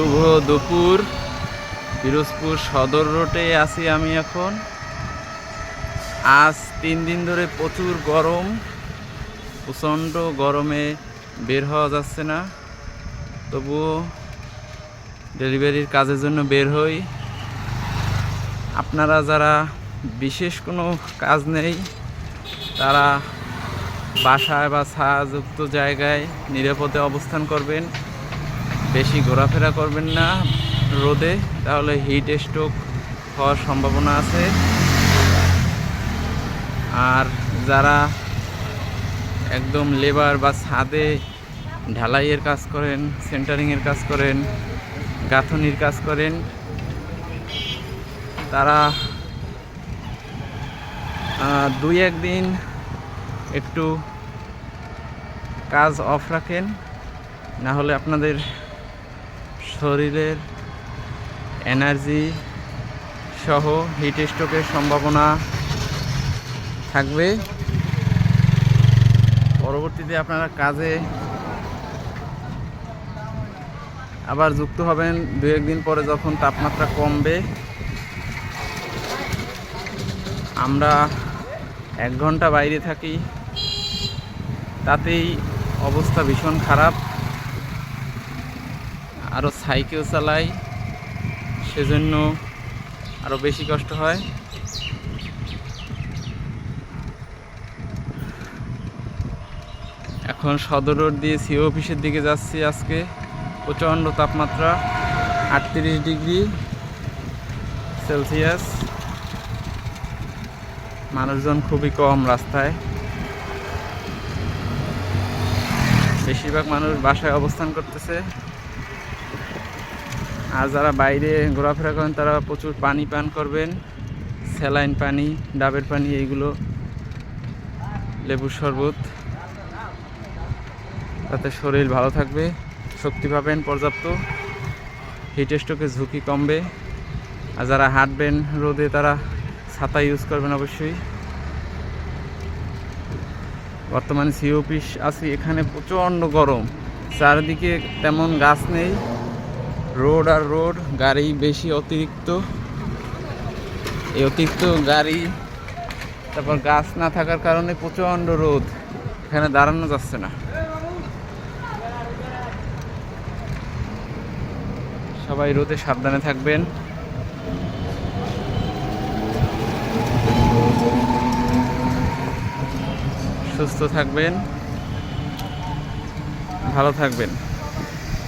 শুভ দুপুর। পিরোজপুর সদর রোডে আছি আমি এখন। আজ তিন দিন ধরে প্রচুর গরম। প্রচণ্ড গরমে বের হওয়া যাচ্ছে না। তবুও ডেলিভারির কাজের জন্য বের হই। আপনারা যারা বিশেষ কোনো কাজ নেই, তারা বাসায় বা ছায়াযুক্ত জায়গায় নিরাপদে অবস্থান করবেন। বেশি ঘোরাফেরা করবেন না রোদে, তাহলে হিট স্ট্রোক হওয়ার সম্ভাবনা আছে। আর যারা একদম লেবার বা ছাদে ঢালাইয়ের কাজ করেন সেন্টারিংয়ের কাজ করেন, গাঁথনির কাজ করেন, তারা দুই একদিন একটু কাজ অফ রাখেন না হলে আপনাদের শরীরের এনার্জি সহ হিট স্ট্রোকের সম্ভাবনা থাকবে। পরবর্তীতে আপনারা কাজে আবার যুক্ত হবেন দু একদিন পরে যখন তাপমাত্রা কমবে। আমরা এক ঘণ্টা বাইরে থাকি, তাতেই অবস্থা ভীষণ খারাপ। আরও সাইকেল চালাই, সেজন্য আরও বেশি কষ্ট হয়। এখন সদর রোড দিয়ে সিও অফিসের দিকে যাচ্ছি আজকে। প্রচণ্ড তাপমাত্রা, আটত্রিশ ডিগ্রি সেলসিয়াস। মানুষজন খুবই কম রাস্তায়। বেশিরভাগ মানুষ বাসায় অবস্থান করতেছে। আর যারা বাইরে ঘোরাফেরা করেন, তারা প্রচুর পানি পান করবেন। স্যালাইন পানি, ডাবের পানি, এইগুলো। লেবুর শরবত। তাতে শরীর ভালো থাকবে, শক্তি পাবেন পর্যাপ্ত। হিট স্ট্রোকের ঝুঁকি কমবে। আর যারা হাঁটবেন রোদে, তারা ছাতা ইউজ করবেন অবশ্যই। বর্তমানে সি অফিস আছি এখানে প্রচণ্ড গরম। চারিদিকে তেমন গাছ নেই। রোড আর রোড, গাড়ি বেশি অতিরিক্ত। এই অতিরিক্ত গাড়ি, তারপর গাছ না থাকার কারণে প্রচণ্ড রোদ। এখানে দাঁড়ানো যাচ্ছে না। সবাই রোদে সাবধানে থাকবেন। সুস্থ থাকবেন। ভালো থাকবেন।